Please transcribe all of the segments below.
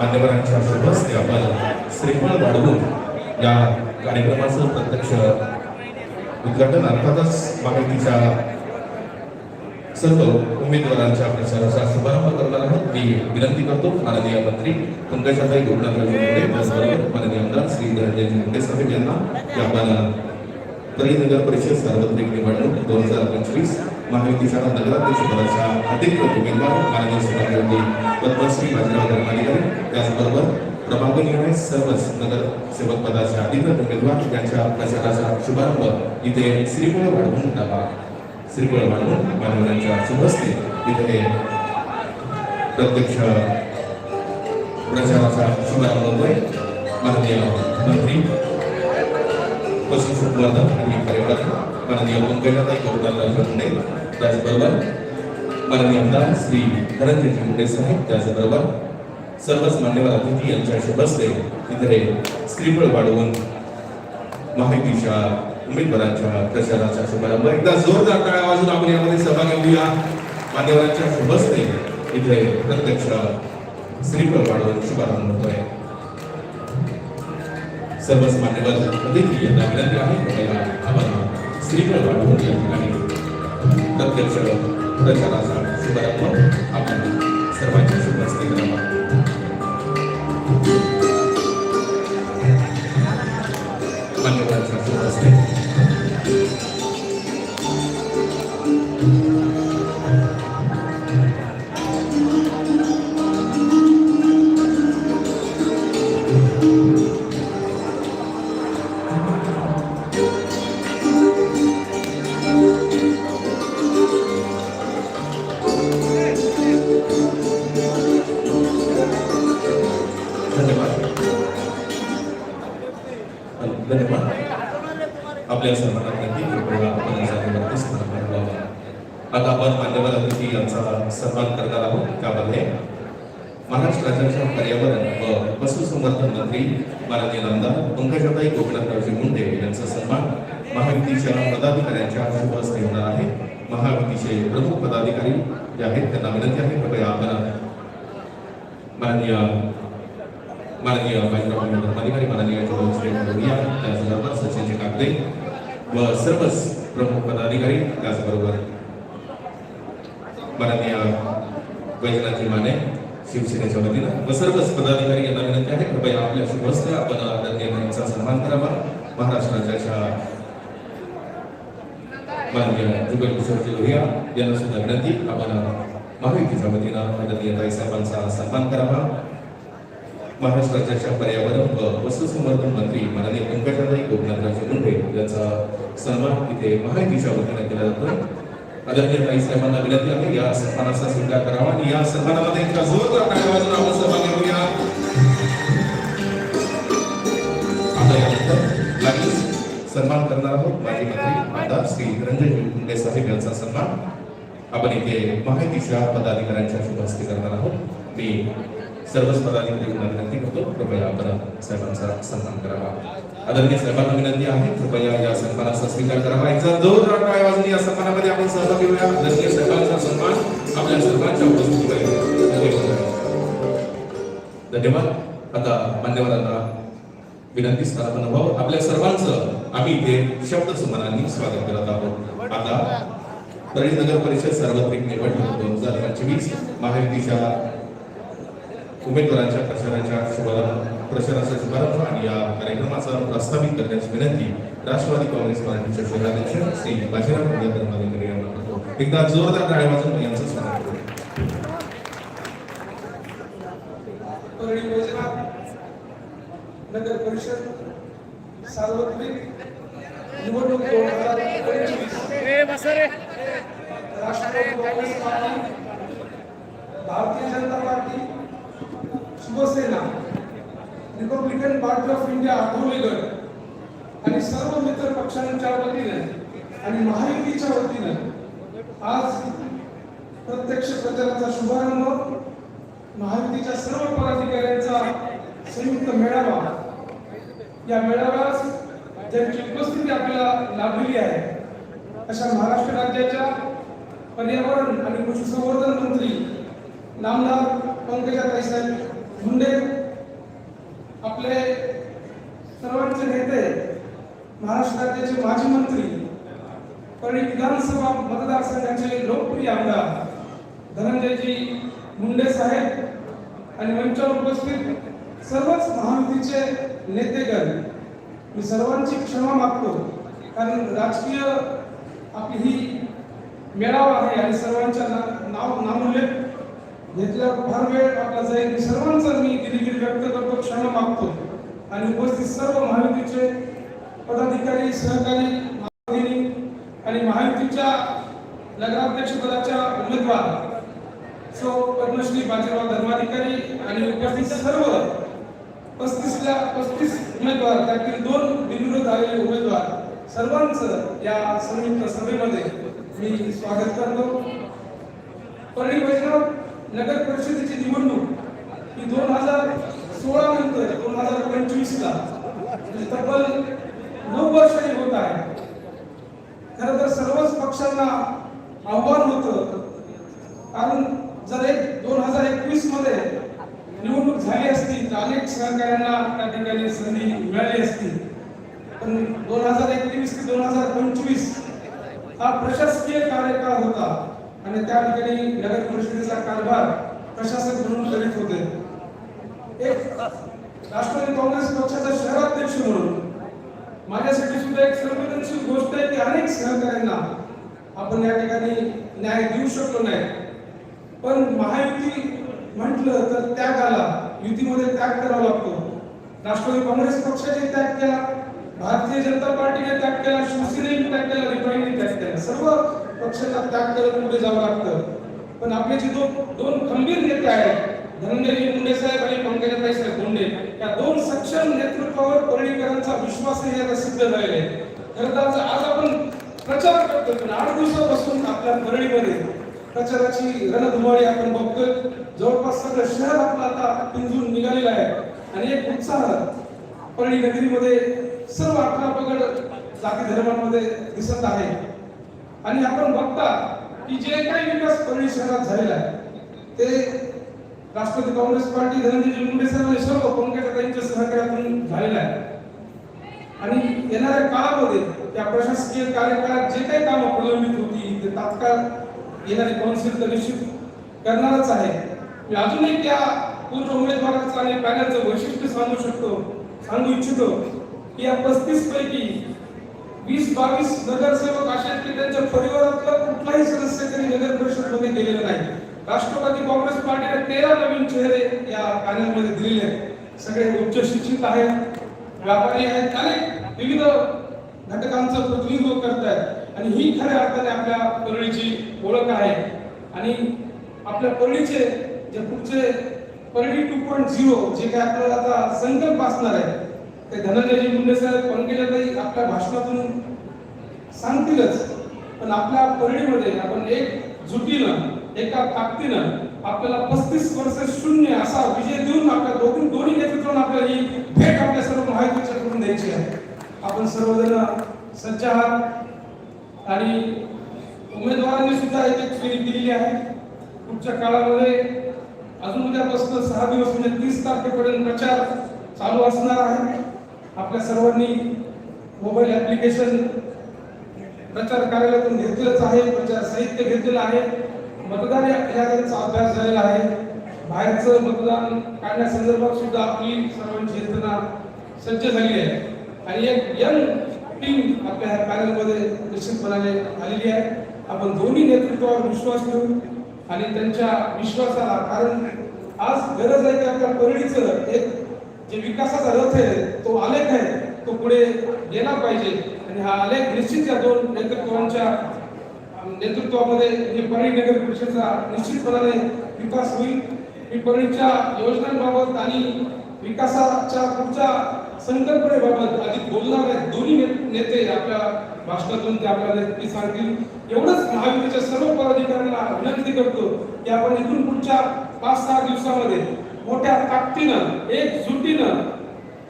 मान्यवरांच्या शुभस्ते आपण श्रीफळ वाढवून या कार्यक्रमाचं प्रत्यक्ष उद्घाटन अर्थातच माहितीच्या सर्व उमेदवारांच्या प्रचाराचा शुभारंभ करणार आहोत. मी विनंती करतो माननीय मंत्री पंकजाताई गोपनाथराव त्याचबरोबर माननीय आमदार श्री धनंजय मुंडे साहेब यांना आपण तरी नगर परिषद सार्वत्रिक निवडणूक दोन हजार पंचवीस महायुतीच्या नगराध्यक्ष पदाच्या अधिकृत उमेदवार माननीय सुभाषचंद्र पद्मश्री बाजीराव धर्माधिकारी त्याचबरोबर प्रभाग निर्णय सर्वच नगर सेवक पदाचे अधिकृत उमेदवार यांच्या प्रचाराचा शुभारंभ इथे श्रीफळ वाढवून टाका श्रीफळ वाढवून मान्यवरांच्या शुभस्ते इथे प्रत्यक्ष प्रचाराचा शुभारंभ होतोय. माननीय मंत्री पशुसंवर्धन आणि कार्यक्रम माननीय पंकजाताई गोपनाथराव मुंडे त्याचबरोबर माननीय आमदार श्री धनंजय मुंडे साहेब त्याचबरोबर सर्वच मान्यवर अतिथी यांच्या बसले. तिथे स्क्रिपळ वाढवून माहितीच्या उमेदवारांच्या प्रचाराचा शुभारंभ. एकदा जोरदार टाळ्या वाजून आपण यामध्ये सहभागी होऊया मान्यवरांच्या शुभस्ते इथे प्रत्यक्ष श्रीफळ वाढवून शुभारंभ होतोय. सर्वच मान्यवर अतिथी यांना विनंती आहे. कृपया आपण श्रीफळ वाढवून या ठिकाणी प्रत्यक्ष प्रचाराचा शुभारंभ. आपण सर्वांच्या शुभस्ते करावा. सचिनजी व सर्वच प्रमुख पदाधिकारी त्याचबरोबर माननीय वैजनाथजी माने शिवसेनेच्या वतीनं व सर्वच पदाधिकारी यांना विनंती आहे कृपया आपल्या शुभस्ते आपण आदरणीय यांचा सन्मान करावा. महाराष्ट्राच्या माननीय जुगल किशोरजी लोहिया यांना सुद्धा विनंती. आपण महायुतीच्या वतीनं आदरणीय ताई साहेबांचा सन्मान करावा. महाराष्ट्र राज्याच्या पर्यावरण व पशुसंवर्धन मंत्री माननीय पंकजाताई गोपनाथरावजी मुंडे यांचा सन्मान इथे महायुतीच्या वतीने केला जातो. आदरणीय ताई साहेबांना विनंती आहे या सन्मानाचा स्वीकार करावा आणि या सन्मानामध्ये इतका जोरदार टाळ्या वाजून आपण सहभागी होऊया. आता यानंतर लागलीच सन्मान करणार आहोत माजी मंत्री आदाब श्री धनंजय मुंडे साहेब यांचा सन्मान. आपण इथे माहितीच्या पदाधिकाऱ्यांच्या शुभ हस्ते करणार आहोत. मी सर्वच पदाधिकारी विनंती करतो कृपया आपण साहेबांचा सन्मान करावा. आदरणीय साहेबांना विनंती आहे कृपया या सन्मानाचा स्वीकार करावा. एकदा जोरदार टाळ्या वाजून या सन्मानामध्ये आपण सहभागी होऊया. आदरणीय साहेबांचा सन्मान आपल्या सर्वांच्या उपस्थितीमध्ये. धन्यवाद. आता मान्यवरांना विनंती स्थानापन्न व्हावं. आपल्या सर्वांचं आम्ही इथे शब्द सुमनांनी स्वागत करत आहोत. आता परळी नगर परिषद सार्वत्रिक निवडणूक दोन हजार पंचवीस महायुतीच्या उमेदवारांच्या प्रचाराच्या शुभारंभ प्रचाराचा शुभारंभ आणि या कार्यक्रमाचा प्रस्तावित करण्याची विनंती राष्ट्रवादी काँग्रेस पार्टीचे शहराध्यक्ष श्री बाजीराव मुंडे धर्माधिकारी यांना करतो. एकदा जोरदार टाळ्या वाजून यांचं स्वागत करतो नगर परिषद सार्वत्रिक निवडणूक दोन हजार पंचवीस. Rashtravadi Congress party Bharatiya Janata party Shivsena republican party of India आठवलेगड आणि सर्व मित्र पक्षांच्या वतीने आणि महायुतीच्या वतीनं आज प्रत्यक्ष प्रचाराचा शुभारंभ महायुतीच्या सर्व पदाधिकाऱ्यांचा संयुक्त मेळावा. या मेळाव्यास ज्यांची उपस्थिती आपल्याला लाभलेली आहे अशा महाराष्ट्र राज्याच्या पर्यावरण आणि पशुसंवर्धन मंत्री नामदार पंकजा साहेब मुंडे आपले सर्वांचे नेते महाराष्ट्र राज्याचे माजी मंत्री परळी विधानसभा मतदारसंघाचे लोकप्रिय आमदार धनंजयजी मुंडे साहेब आणि मंचावर उपस्थित सर्वच महायुतीचे नेतेगण मी सर्वांची क्षमा मागतो कारण राजकीय आपली ही मेळावा आहे आणि सर्वांच्या नाव नामोल्लेख घेतल्यावर फार वेळ आपला जाईल सर्वांचा मी दिलगिरी व्यक्त करतो क्षण मागतो. आणि उपस्थित सर्व महायुतीचे पदाधिकारी सहकारी महाविनी आणि महायुतीच्या नगराध्यक्ष पदाच्या उमेदवार सो पद्मश्री बाजीराव धर्माधिकारी आणि उपस्थित सर्व पस्तीसला पस्तीस उमेदवार त्यातील दोन बिनविरोध आलेले उमेदवार सर्वांचं या संयुक्त सभेमध्ये मी स्वागत करतो. परळी नगर परिषदेची निवडणूक ही दोन हजार सोळा नंतर दोन हजार पंचवीस ला. म्हणजे तब्बल नऊ वर्षांनी होत आहे. खरं तर सर्वच पक्षांना आव्हान होतं. कारण जर एक दोन हजार एकवीसमध्ये निवडणूक झाली असती तर अनेक सहकार्यांना त्या ठिकाणी संधी मिळाली असती. पण दोन हजार एकवीस ते दोन हजार पंचवीस हा प्रशासकीय कार्यकाळ होता. आणि त्या ठिकाणी नगर परिषदेचा कारभार प्रशासक म्हणून करीत होते. एक राष्ट्रवादी काँग्रेस पक्षाचा शहराध्यक्ष म्हणून माझ्यासाठी सुद्धा एक संवेदनशील गोष्ट आहे की अनेक सहकाऱ्यांना आपण या ठिकाणी न्याय देऊ शकलो नाही. पण महायुती म्हटलं तर त्यागाला युतीमध्ये त्याग करावा लागतो. राष्ट्रवादी काँग्रेस पक्षाने त्याग केला भारतीय जनता पार्टीने त्याग केला शिवसेनेने त्याग केला रिपाईने त्याग केला. सर्व पक्षाचा त्याग करत पुढे जावं लागतं. पण आपले जे दोन दोन खंबीर नेते आहेत धनंजयजी मुंडे साहेब आणि पंकजाताई साहेब मुंडे या दोन सक्षम नेतृत्वावर परळीकरांचा विश्वासही आता सिद्ध झालेला आहे. खरं तर आज आज आपण प्रचार करतोय पण आठ दिवसापासून आपल्या परळीमध्ये प्रचाराची रणधुमाळी आपण बघतोय. जवळपास सगळं शहर आपलं आता पिंजून निघालेलं आहे. आणि एक उत्साह परळी नगरीमध्ये सर्व अठरा पगड जाती धर्मांमध्ये दिसत आहे. आणि आपण बघता की जे काही विकास परळी शहरात झालेला आहे ते राष्ट्रवादी काँग्रेस पार्टी धनंजय मुंडे साहेब सर्व पंकजाताईंच्या सहकार्यातून झालेला आहे. आणि येणाऱ्या काळामध्ये त्या प्रशासकीय कार्यकाळात जे काही कामं प्रलंबित होती ते तात्काळ येणारी कौन्सिल तर निश्चित करणारच आहे. मी अजूनही त्या पूर्ण उमेदवाराचं आणि पॅनलचं वैशिष्ट्य सांगू शकतो सांगू इच्छितो की या पस्तीस पैकी वीस बावीस नगरसेवक असे आहेत त्यांच्या परिवारातला कुठलाही सदस्य त्यांनी नगर परिषदमध्ये गेलेला नाही. राष्ट्रवादी काँग्रेस पार्टीने तेरा नवीन चेहरे या पॅनलमध्ये दिलेले आहेत. सगळे उच्च शिक्षित आहेत व्यापारी आहेत अनेक विविध घटकांचं प्रतिनिधित्व करत आहेत आणि ही खऱ्या अर्थाने आपल्या परळीची ओळख आहे. आणि आपल्या परळीचे जे पुढचे परळी टू पॉईंट झिरो जे काय आपल्याला आता संकल्प असणार आहे ते धनंजयजी मुंडे साहेब पंकजाताई आपल्या भाषणातून सांगतीलच. पण आपल्या परळीमध्ये आपण एक जुटीनं एका ताकदीनं आपल्याला पस्तीस वर्ष शून्य असा विजय देऊन आपल्या दोघी दोन्ही नेतृत्वानं आपल्याला ही भेट आपल्या सर्व माहितीच्या करून द्यायची आहे. आपण सर्वजण सज्ज आहात. आणि उमेदवारांनी सुद्धा एक एक फेरी दिलेली आहे. पुढच्या काळामध्ये अजून उद्यापासून सहा दिवस म्हणजे तीस तारखेपर्यंत प्रचार चालू असणार आहे. आपल्या सर्वांनी मोबाईल ऍप्लिकेशन प्रचार कार्यालयातून घेतलेलंच आहे प्रचार साहित्य घेतलेलं आहे. मतदार याद्यांचा अभ्यास झालेला आहे. बाहेरचं मतदान काढण्यासंदर्भात सुद्धा आपली सर्वांची यंत्रणा सज्ज झाली आहे. आणि एक यंग टीम आपल्या ह्या पॅनलमध्ये निश्चितपणाने आलेली आहे. आपण दोन्ही नेतृत्वावर विश्वास ठेवू आणि त्यांच्या विश्वासाला कारण आज गरज आहे की आपल्या परळीचं एक जे विकासाचा रथ आहे तो आलेख आहे तो पुढे गेला पाहिजे. आणि हा आलेख निश्चित या दोन नेतृत्वांच्या नेतृत्वामध्ये हे परळी नगर परिषदेचा निश्चितपणाने विकास होईल. ही परळीच्या योजनांबाबत आणि विकासाच्या पुढच्या संकल्पनेबाबत अधिक बोलणार आहेत दोन्ही नेते आपल्या भाषणातून ते आपल्याला नक्की सांगतील. एवढंच महायुतीच्या सर्व पदाधिकाऱ्यांना विनंती करतो की आपण इथून पुढच्या पाच सहा दिवसामध्ये मोठ्या ताकदीनं एकजुटीनं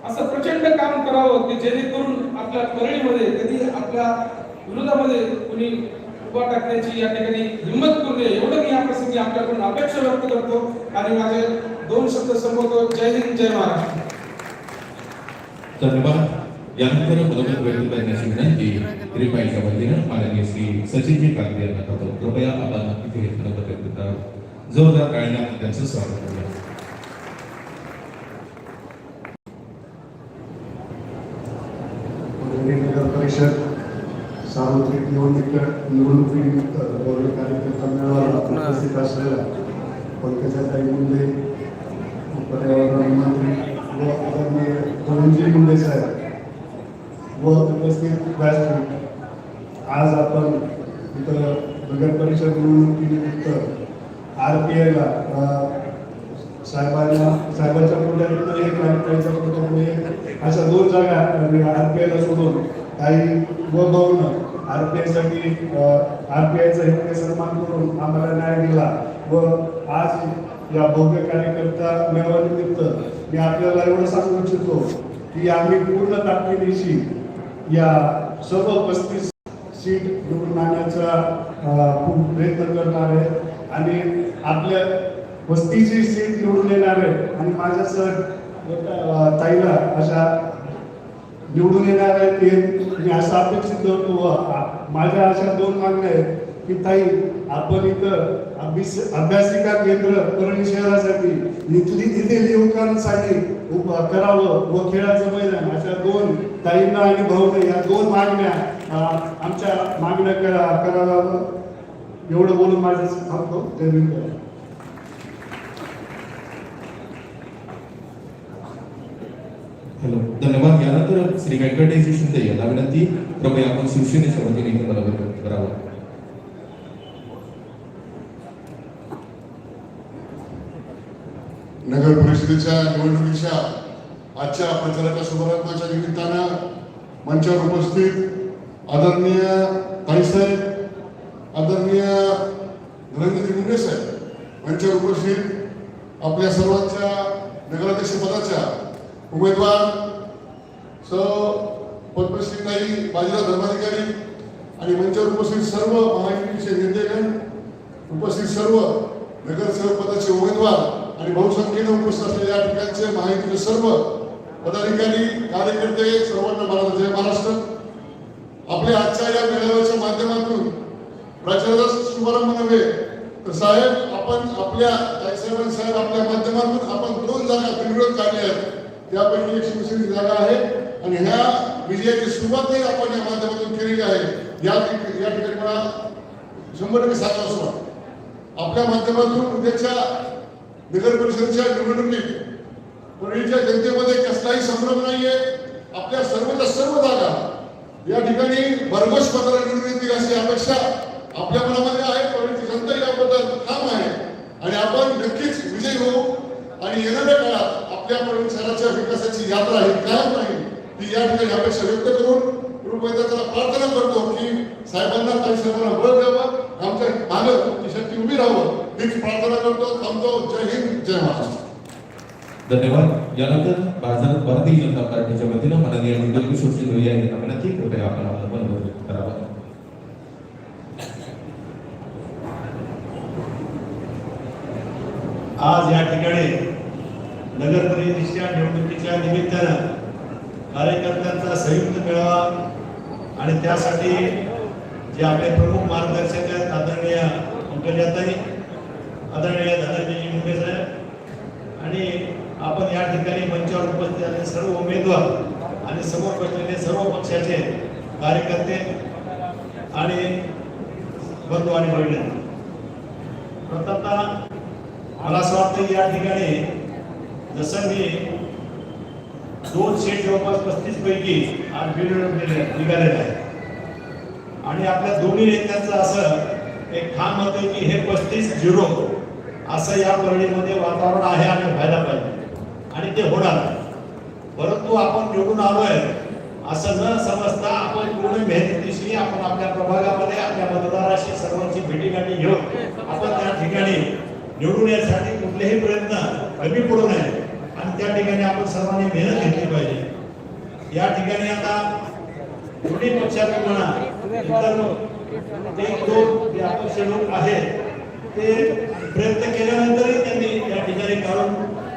असं प्रचंड काम करावं की जेणेकरून आपल्या परळीमध्ये कधी आपल्या विरोधामध्ये कुणी उभा टाकण्याची या ठिकाणी हिंमत करू नये. एवढं मी या प्रसंगी आपल्याकडून अपेक्षा व्यक्त करतो. आणि माझे दोन शब्द संबोधतो जय हिंद जय महाराष्ट्र. धन्यवाद. यानंतर मनोगत व्यक्त करण्याची विनंती त्रिपाईच्या वतीनं माननीय श्री सचिनजी काकडे यांना करतो. कृपया आपण इथे व्यक्त जोरदार टाळ्यांना त्यांचं स्वागत करूया पुणे नगर परिषद सार्वत्रिक निवडणूक निवडणुकीनिमित्त गौरव कार्यकर्ता मेळाव्याला उपस्थित असलेल्या पंकजाताई मुंडे पर्यावरण मंत्री व आदरणीय धनंजय मुंडे साहेब व उपस्थित व्यासपीठ आज आपण इथं नगर परिषद निवडणुकीनिमित्त आर पी आयला साहेबांना साहेबांच्या पुढ्यातून एक पुढ्यातून एक अशा दोन जागा आर पी आयला सोडून काही व भाऊन आर पी आयसाठी आर पी आयचा हे सन्मान करून आम्हाला न्याय दिला व आज या भव्य कार्यकर्ता मेळाव्यानिमित्त मी आपल्याला एवढं सांगू इच्छितो की आम्ही पूर्ण ताकदीशी या सर्व पस्तीस सीट निवडून आणण्याचा खूप प्रयत्न करणार आहे आणि आपल्या वस्तीची सीट निवडून येणार आहे. आणि माझ्यासह सर ताईला अशा निवडून येणार आहे ते. मी असं अपेक्षित करतो. माझ्या अशा दोन मागण्या आहेत की ताई आपण इथं अभ्यास अभ्यासिका केंद्र परळी शहरासाठी इथली इथे युवकांसाठी उभं करावं व खेळाचं मैदान अशा दोन ताईंना आणि भाऊने या दोन मागण्या आमच्या मागण्या करा कराव्यावं एवढं बोलून माझं थांबतो. जय भीम जय. हॅलो. धन्यवाद. यानंतर श्री व्यंकटेश शिंदे यांना विनंती कृपया आपण शिवसेनेच्या वतीने इथे मनोगत व्यक्त करावं नगर परिषदेच्या निवडणुकीच्या आजच्या प्रचाराच्या शुभारंभाच्या निमित्तानं मंचावर उपस्थित आदरणीय ताईसाहेब आदरणीय नरेंद्रजी मुंडे साहेब मंचावर उपस्थित आपल्या सर्वांच्या नगराध्यक्ष पदाच्या उमेदवार. स. पद्मश्री नाही बाजीराव धर्माधिकारी आणि मंचावर उपस्थित सर्व महायुतीचे नेतेगण उपस्थित सर्व नगरसेवक पदाचे उमेदवार आणि बहुसंख्येने उपस्थित असलेल्या या ठिकाणचे महायुतीचे सर्व पदाधिकारी कार्यकर्ते सर्वांना महाराज जय महाराष्ट्र. आपल्या आजच्या या मेळाव्याच्या माध्यमातून प्रचाराचा शुभारंभ नव्हे तर साहेब आपण आपल्या साहेब साहेब आपल्या माध्यमातून आपण दोन जागा बिनविरोध काढल्या आहेत. त्यापैकी एक शिवसेनेची जागा आहे. आणि ह्या विजयाची सुरुवातही आपण या माध्यमातून केलेली आहे. या या ठिकाणी मला शंभर टक्के साधा असतो. आपल्या माध्यमातून उद्याच्या नगर परिषदेच्या निवडणुकीत परळीच्या जनतेमध्ये कसलाही संभ्रम नाहीये. आपल्या सर्वच्या सर्व जागा या ठिकाणी भरघोस पत्र निवडून येतील अशी अपेक्षा आपल्या मनामध्ये आहे. परळीची जनता याबद्दल ठाम आहे. आणि आपण नक्कीच विजयी होऊ. आणि येणाऱ्या काळात आपल्या परळी शहराच्या विकासाची यात्रा ही कायम राहील. ती या ठिकाणी अपेक्षा व्यक्त करून त्याला प्रार्थना करतो की साहेबांना काही साहेबांना बळ द्यावं आमच्या मानव ती शक्ती उभी राहावं. हीच प्रार्थना करतो थांबतो. जय हिंद जय महाराष्ट्र. धन्यवाद. यानंतर भारत भारतीय जनता पार्टीच्या वतीनं माननीय मंडल किशोर सिंह यांना विनंती कृपया आपण आपलं मनोगत करावं आज या ठिकाणी नगर परिषदेच्या निवडणुकीच्या निमित्तानं कार्यकर्त्यांचा संयुक्त मेळावा आणि त्यासाठी जे आपले प्रमुख मार्गदर्शक आहेत आदरणीय पंकजाताई आदरणीय धनंजयजी मुंडे साहेब आणि आपण या ठिकाणी मंचावर उपस्थित असलेले सर्व उमेदवार आणि समोर बसलेले सर्व पक्षाचे कार्यकर्ते आणि बंधू आणि बहिणी प्रथमतः मला असं वाटतं की या ठिकाणी जसं मी दोन शेट जवळपास पस्तीस पैकी आज बिनविरोध निघालेला आहे आणि आपल्या दोन्ही नेत्यांचं असं एक ठाम मत आहे की हे पस्तीस झिरो असं या परळीमध्ये वातावरण आहे आणि व्हायला पाहिजे. आणि ते होणार परंतु आपण निवडून आलोय असं न समजता आपण पूर्ण मेहनतीशी आपण आपल्या प्रभागामध्ये आपल्या मतदाराशी सर्वांची भेटीगाठी घेऊन आपण त्या ठिकाणी निवडून येण्यासाठी कुठलेही प्रयत्न कमी पडू नये. आणि त्या ठिकाणी आपण सर्वांनी मेहनत घेतली पाहिजे. या ठिकाणी आता दोन्ही पक्षाचे म्हणा दोन जे अपक्ष लोक आहेत ते प्रयत्न केल्यानंतरही त्यांनी या ठिकाणी काढून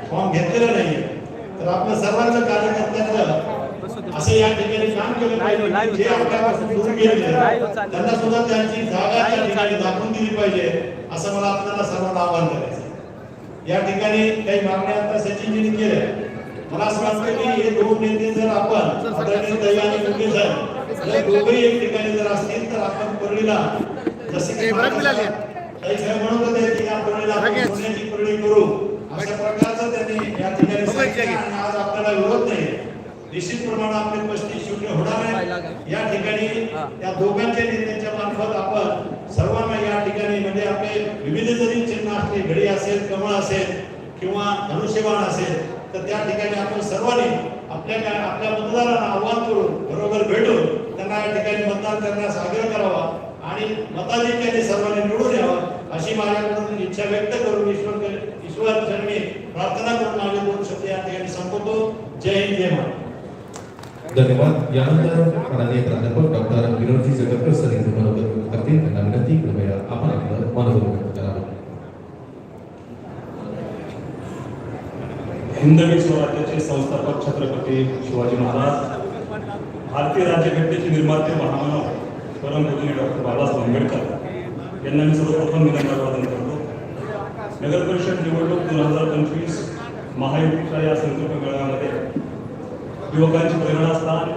फॉर्म घेतलेला नाहीये. तर आपलं सर्वांचं कार्यकर्त्यांचं असं या ठिकाणी काम केलं पाहिजे जे आपल्यापासून दूर त्यांना सुद्धा त्यांची जागा त्या ठिकाणी दाखवून दिली पाहिजे असं मला आपल्याला सर्वांना आवाहन करायचं आहे. या ठिकाणी काही मागण्या आता सचिनजींनी केल्या. मला असं वाटतं की हे दोन नेते जर आपण आदरणीय ताई आणि मुके साहेब जर दोघेही एक ठिकाणी जर असतील तर आपण परळीला जसे म्हणत होते की या परळीला आपण सोन्याची परळी करू. अशा प्रकारचं त्यांनी या ठिकाणी सांगितलं आणि आज आपल्याला विरोध नाही. निश्चित प्रमाणात आपले पस्तीस शून्य होणार आहे या ठिकाणी त्या दोघांच्या नेत्यांच्या मार्फत आपण सर्वांना या ठिकाणी म्हणजे आपले विविध जरी चिन्ह असले घडी असेल कमळ असेल किंवा धनुष्यबाण असेल तर त्या ठिकाणी आपण सर्वांनी आपल्या आपल्या मतदारांना आव्हान करून बरोबर भेटून त्यांना या ठिकाणी मतदान करण्यास आग्रह करावा आणि मताधिक्याने सर्वांनी निवडून यावं अशी माझ्याकडून इच्छा व्यक्त करून ईश्वर ईश्वर चरणी प्रार्थना करून माझे दोन शब्द या ठिकाणी संपवतो. जय हिंद जय महाराज धन्यवाद. यानंतर माननीय प्राध्यापक डॉक्टर विनोदजी जगतकर सर यांचे मनोगत करतील. त्यांना विनंती कृपया आपण आपलं मनोगत व्यक्त करावं. हिंदवी स्वराज्याचे संस्थापक छत्रपती शिवाजी महाराज भारतीय राज्यघटनेचे निर्माते महामानव परमपूजनीय डॉक्टर बाबासाहेब आंबेडकर यांना मी सर्वप्रथम विनम्र करतो. नगर परिषद निवडणूक दोन हजार पंचवीस महायुतीच्या या संकल्प मेळाव्यामध्ये युवकांची प्रेरणास्थान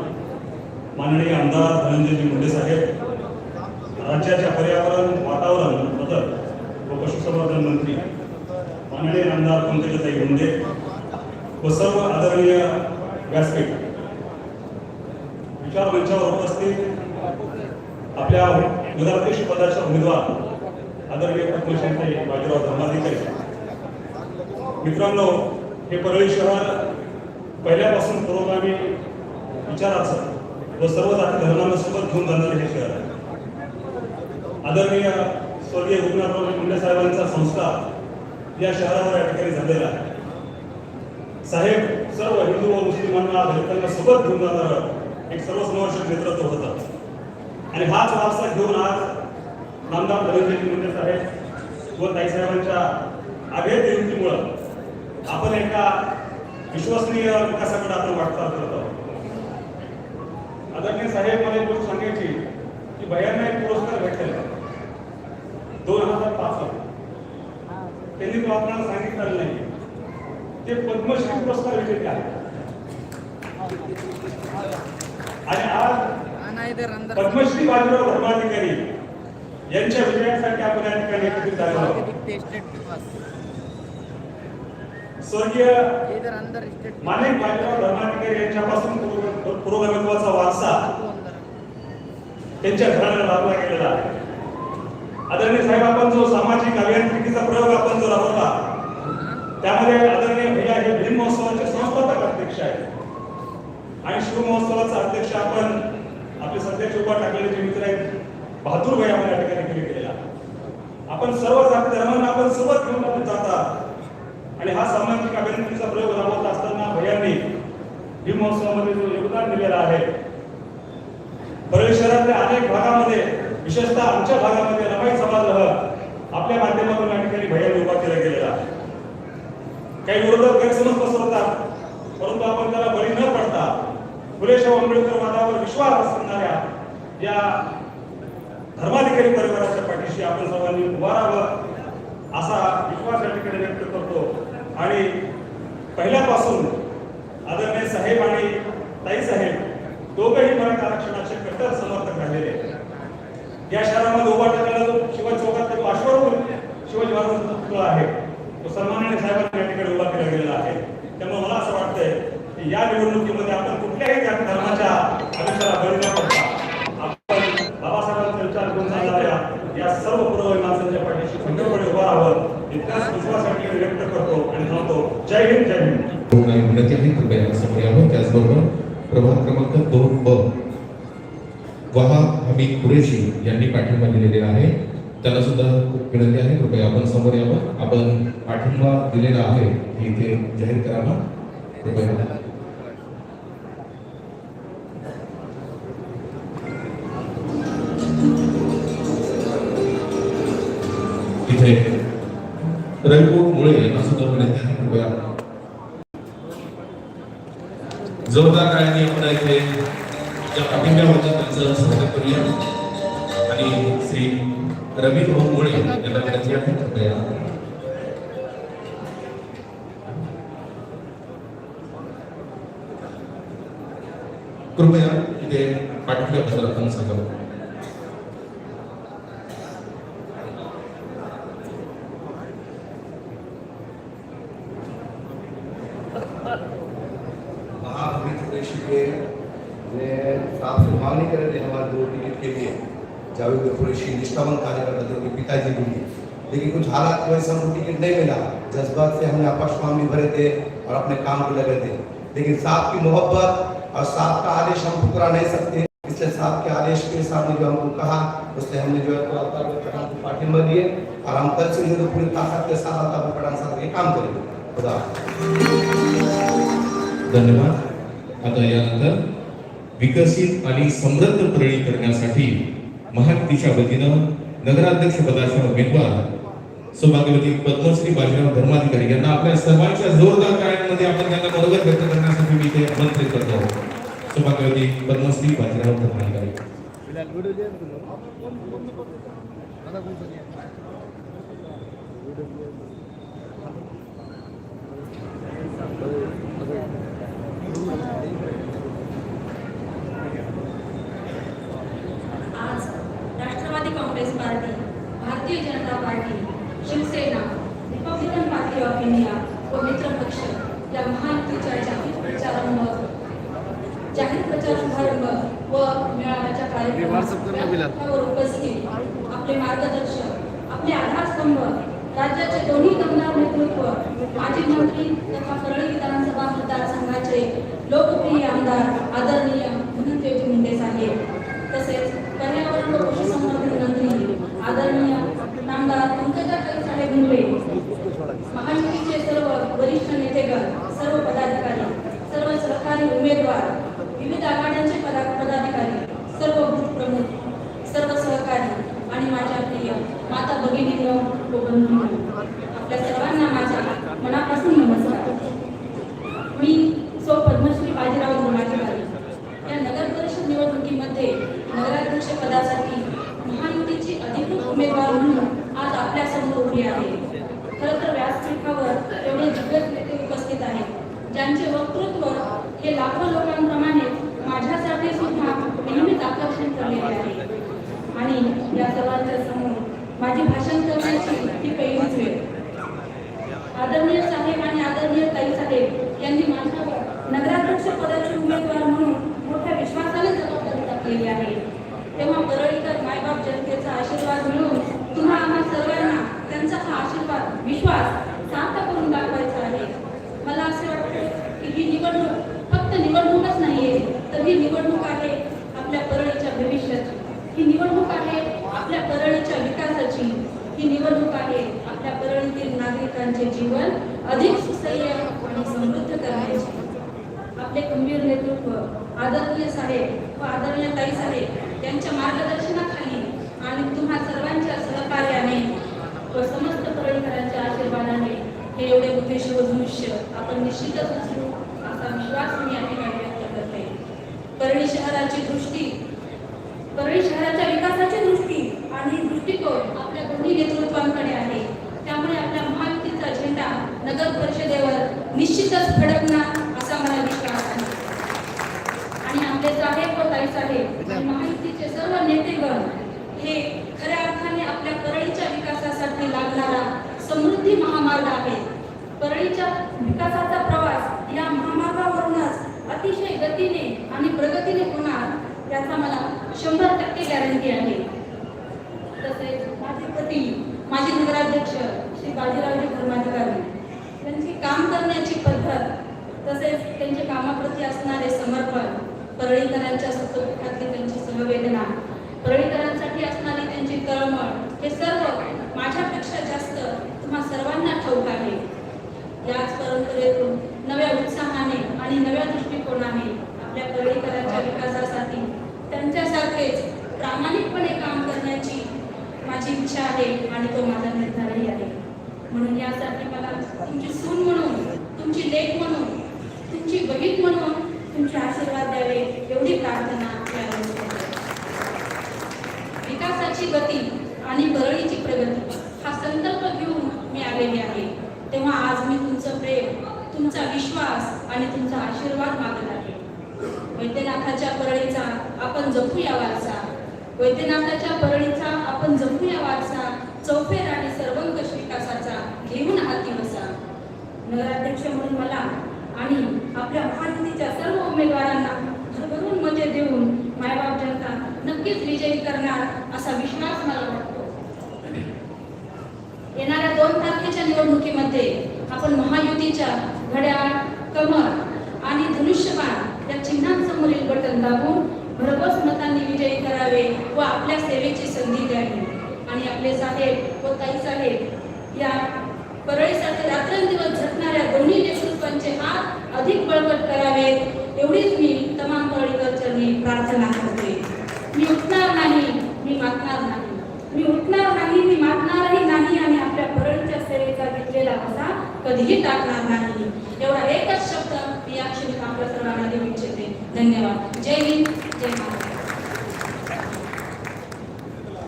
माननीय आमदार धनंजयजी मुंडे साहेब राज्याच्या पर्यावरण वातावरण बदल व पशुसंवर्धन मंत्री माननीय आमदार पंकजाताई मुंडे व सर्व आदरणीय व्यासपीठ विचार मंचावर उपस्थित आपल्या नगराध्यक्ष पदाचे उमेदवार आदरणीय पद्मश्री बाजीराव धर्माधिकारी. मित्रांनो हे परळी शहर पहिल्यापासून पुरोगामी विचाराचं व सर्व जाती धर्मांना सोबत घेऊन जाणारे हे शहर आहे. आदरणीय स्वर्गीय गोपीनाथराव मुंडे साहेबांचा संस्कार या शहरावर या ठिकाणी झालेला आहे. साहेब सर्व हिंदू व मुस्लिमांना सोबत घेऊन जाणारं एक सर्वसमावेशक नेतृत्व होतं आणि हाच वारसा घेऊन आज नामदार धनंजय मुंडे साहेब व ताईसाहेबांच्या अभेद युक्तीमुळं आपण एका विश्वसनीय विकासाकडे आपण वाटचाल करत आहोत. आदरणीय साहेब मला एक गोष्ट सांगायची की भयांना एक पुरस्कार भेटलेला दोन हजार पाच त्यांनी तो आपल्याला सांगितलेला नाही. ते पद्मश्री पुरस्कार भेटलेले आहेत. आणि आज पद्मश्री बाजीराव धर्माधिकारी यांच्या विजयासाठी आपण या ठिकाणी एकत्रित झालेलो आहोत. स्वर्गीय माणिक बाजीराव धर्माधिकारी यांच्यापासून पुरोगामित्वाचा वारसा त्यांच्या घराला लाभला गेलेला आहे. आदरणीय साहेब आपण जो सामाजिक अभियांत्रिकीचा प्रयोग आपण जो राबवला त्यामध्ये आदरणीय भैया हे भीम महोत्सव आणि शिव महोत्सवाचा अध्यक्ष आपण आपले सध्याचे उभा टाकलेले जे मित्र आहेत बहादूर भाई आपण या ठिकाणी केले गेलेला आपण सर्व जाती धर्मांना आपण सोबत घेऊन आपण जातात आणि हा सामाजिक अभियांत्रिकीचा प्रयोग राबवत असताना भैयांनी भीम महोत्सवामध्ये जो योगदान दिलेला आहे परळी शहरातल्या अनेक भागामध्ये विशेषतः आमच्या भागामध्ये रमाई समाज आपल्या माध्यमातून या ठिकाणी भैया उभा केला गेलेला आहे. काही विरोधक गैरसमज पसरतात परंतु आपण त्याला बळी न पडता फुलेशाह आंबेडकर वादावर विश्वास असणाऱ्या या धर्माधिकारी परिवाराच्या पाठीशी आपण सर्वांनी उभारावं असा विश्वास या ठिकाणी व्यक्त करतो. आणि पहिल्यापासून आदरणीय साहेब आणि ताई साहेब दोघंही मराठा आरक्षणाचे कट्टर समर्थक राहिलेले या शहरामध्ये उभा टाकलेला जो शिवाजी चौकात पार्श्वभूमी शिवाजी महाराजांचा पुतळा आहे. तो सन्माननीय साहेबांनी या ठिकाणी उभा केला गेलेला आहे. त्यामुळे मला असं वाटतंय की या निवडणुकीमध्ये आपण कुठल्याही जाती धर्माच्या आयुष्याला बळी न पडता आपण बाबासाहेबांचा विचार करून चालणाऱ्या या सर्व पुरोगामी माणसांच्या पाठीशी खंडपणे उभा राहावं इतकाच विश्वासाठी व्यक्त करतो आणि थांबतो जय हिंद जय हिंद. प्रोग्राम कृपया समोर यावं त्याचबरोबर प्रभाग क्रमांक दोन ब. वहा हमीद कुरेशी यांनी पाठिंबा दिलेला आहे. त्यांना सुद्धा खूप विनंती आहे. कृपया आपण समोर यावं. आपण पाठिंबा दिलेला आहे. हे इथे जाहीर करावा कृपया. इथे रविकोट मुळे यांना सुद्धा कृपया जोरदार काळाने आपण इथे ज्या पाठिंब्याबद्दल त्यांचं स्वागत करूया. आणि श्री रवी भाऊ मुळे यांना विनंती आहे. कृपया. कृपया इथे पाठिंब्याबद्दल आपण सांगावं. पिताजी भी लेकिन कुछ हालात की वजह से हमको टिकट नहीं मिला। जज्बात से हमने आपस में भरे थे और अपने काम को लगे थे। लेकिन साहब की मोहब्बत और साहब का आदेश हम ठुकरा नहीं सकते। इसलिए साहब के आदेश के साहब ने जो हमको कहा, उससे हमने जो है पाठिंबा दिए और हम कल से जो पूरी ताकत के साथ अल्ताफ पठान साहब के काम करेंगे। खुदा धन्यवाद। आता विकसित आणि समृद्ध परळी करण्यासाठी महायुतीच्या वतीनं नगराध्यक्ष पदाच्या उमेदवार सौभाग्यवती पद्मश्री बाजीराव धर्माधिकारी यांना आपल्या सर्वांच्या जोरदार कार्यांमध्ये आपण त्यांना बरोबर व्यक्त करण्यासाठी मी ते आमंत्रित करतो सौभाग्यवती पद्मश्री बाजीराव धर्माधिकारी. आज Rashtravadi Congress party Bharatiya Janata party Shivsena republican party of India व मित्रपक्ष या महायुतीच्या जाहीर प्रचारांवर जाहीर प्रचार शुभारंभ व मेळाव्याच्या कार्यक्रमावर उपस्थित आपले मार्गदर्शक आपले आधारस्तंभ राज्याचे दोन्ही दमदार नेतृत्व माजी मंत्री तथा परळी विधानसभा मतदारसंघाचे लोकप्रिय आमदार आदरणीय धनंजयजी मुंडे साहेब तसेच पर्यावरण व पशुसंवर्धन मंत्री आदरणीय नामदार पंकजाताई साहेब मुंडे महायुतीचे सर्व वरिष्ठ नेतेगण सर्व पदाधिकारी सर्व सरकारी उमेदवार विविध आघाड्यांचे पदा पदाधिकारी सर्व बूथ प्रमुख सर्व सहकारी आणि माझ्या प्रिय माता भगिनींनो व बंधूंनो आपल्या सर्वांना माझ्या मनापासून नमस्कार मी सौ पद्मश्री बाजीराव धर्माधिकारी या नगर परिषद निवडणुकीमध्ये नगराध्यक्ष पदासाठी महायुतीची अधिकृत उमेदवार म्हणून आज आपल्यासमोर उभी आहे खरं तर व्यासपीठावर एवढे दिग्गज नेते उपस्थित आहेत ज्यांचे वक्तृत्व हे लाखो लोकांप्रमाणे माझ्यासाठी सुद्धा नेहमीच आकर्षण ठरलेले आहे आणि या सर्वांच्या समोर माझी भाषण करण्याची ही पहिलीच वेळ आदरणीय साहेब आणि आदरणीय ताई साहेब यांनी माझ्यावर नगराध्यक्ष पदाचे उमेदवार म्हणून मोठ्या विश्वासाने जबाबदारी टाकलेली आहे तेव्हा परळीकर मायबाप जनतेचा आशीर्वाद मिळून तुम्हा आम्हा सर्वांना त्यांचा हा आशीर्वाद विश्वास सार्थ करून दाखवायचा आहे मला असे वाटते की ही निवडणूक फक्त निवडणूकच नाहीये तर ही निवडणूक आहे आपल्या परळीच्या भविष्याची ही निवडणूक आहे आपल्या परळीच्या विकासाची ही निवडणूक आहे आपल्या परळीतील नागरिकांचे जीवन अधिक सुसह्य आणि समृद्ध करण्याची आपले खंबीर नेतृत्व आदरणीय साहेब व आदरणीय ताई साहेब यांच्या मार्गदर्शनाखाली आणि तुम्हा सर्वांच्या सहकार्याने व समस्त परळीकरांच्या आशीर्वादाने हे एवढे मोठे आपण निश्चितच असू. असा विश्वास मी या ठिकाणी व्यक्त करते. परळी शहराची दृष्टी परळी शहराच्या विकासाची दृष्टी आणि दृष्टिकोन आपल्या दोन्ही नेतृत्वांकडे आहे त्यामुळे आपल्या महायुतीचा झेंडा नगर परिषदेवर निश्चितच फडकणार असा मला विश्वास आहे आणि आपले साहेब व ताई साहेब आणि महायुतीचे सर्व नेतेगण हे खऱ्या अर्थाने आपल्या परळीच्या विकासासाठी लागणारा समृद्धी महामार्ग आहे परळीच्या विकासाचा प्रवास या महामार्गावरूनच अतिशय गतीने आणि प्रगतीने होणार याचा मला शंभर टक्के गॅरंटी आहे तसेच माझे पती माजी नगराध्यक्ष श्री बाजीरावजी धर्माधिकारी त्यांची काम करण्याची पद्धत तसेच त्यांच्या कामाप्रती असणारे समर्पण परळीकरांच्या सुखदुःखातली त्यांची सहवेदना परळीकरांसाठी असणारी त्यांची तळमळ हे सर्व माझ्यापेक्षा जास्त तुम्हा सर्वांना ठाऊक आहे. याच परंपरेतून नव्या उत्साहाने आणि नव्या दृष्टिकोनाने आपल्या परळीकरांच्या विकासासाठी त्यांच्यासारखेच प्रामाणिकपणे काम करण्याची माझी इच्छा आहे आणि तो माझा निर्धारही आहे. म्हणून यासाठी मला तुमची सून म्हणून तुमची लेख म्हणून तुमची बहीण म्हणून तुमचे आशीर्वाद द्यावे एवढी प्रार्थना विकासाची गती आणि परळीची प्रगती हा संकल्प घेऊन मी आलेली आहे. तेव्हा आज मी तुमचं प्रेम तुमचा विश्वास आणि तुमचा आशीर्वाद मागत आहे. वैद्यनाथाच्या परळीचा आपण जपूया वारसा. वैद्यनाथाच्या परळीचा आपण जपूया वारसा. चौफेर आणि सर्वंकष विकासाचा घेऊन हाती बसा नगराध्यक्ष म्हणून मला आणि आपल्या महायुतीच्या सर्व उमेदवारांना भरभरून मते देऊन मायबाप जनता नक्कीच विजयी करणार असा विश्वास मला वाटतो. येणाऱ्या दोन तारखेच्या निवडणुकीमध्ये आपण महायुतीच्या घड्याळ कमर आणि धनुष्यबाण या चिन्हांसमोरील बटन दाबून भरघोस मतांनी विजयी करावे व आपल्या सेवेची संधी द्यावी. आणि आपले साहेब व ताई साहेब या परळीसाठी रात्रंदिवस झटणाऱ्या दोन्ही नेतृत्वांचे हात अधिक बळकट करावेत एवढीच मी तमाम परळीकर प्रार्थना करते. मी उठणार नाही मी मागणार नाही. मी उठणार नाही मी मागणारही नाही आणि आपल्या परळीच्या सेवेचा घेतलेला असा कधीही टाकणार नाही. एवढा एकच शब्द मी या क्षणी आपल्या सर्वांना देऊ इच्छिते धन्यवाद. जय हिंद जय महाराज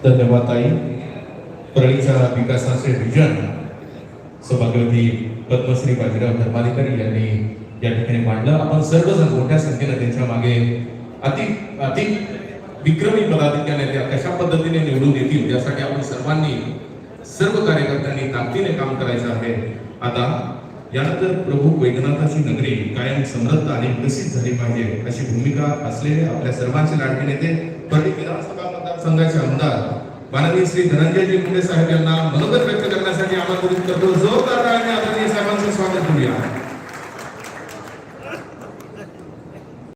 धन्यवाद ताई. परळीचा विकासाचे विजन सभागृती पद्मश्री बाजीराव धर्माधिकारी यांनी या ठिकाणी मांडलं. आपण सर्वजण मोठ्या संख्येनं त्यांच्या मागे अति अति विक्रमी पदाधिकाऱ्यांना त्या कशा पद्धतीने निवडून येतील यासाठी आपण सर्वांनी सर्व कार्यकर्त्यांनी ताकदीने काम करायचं आहे. आता यानंतर प्रभू वैद्यनाथाची नगरी कायम समृद्ध आणि विकसित झाली पाहिजे अशी भूमिका असलेले आपल्या सर्वांचे लाडके नेते परळी विधानसभा मतदारसंघाचे आमदार माननीय श्री धनंजयजी मुंडे साहेब यांना मनोगत व्यक्त करण्यासाठी आमंत्रित करतो. जोरदार आणि आदरणीय साहेबांचं स्वागत करूया.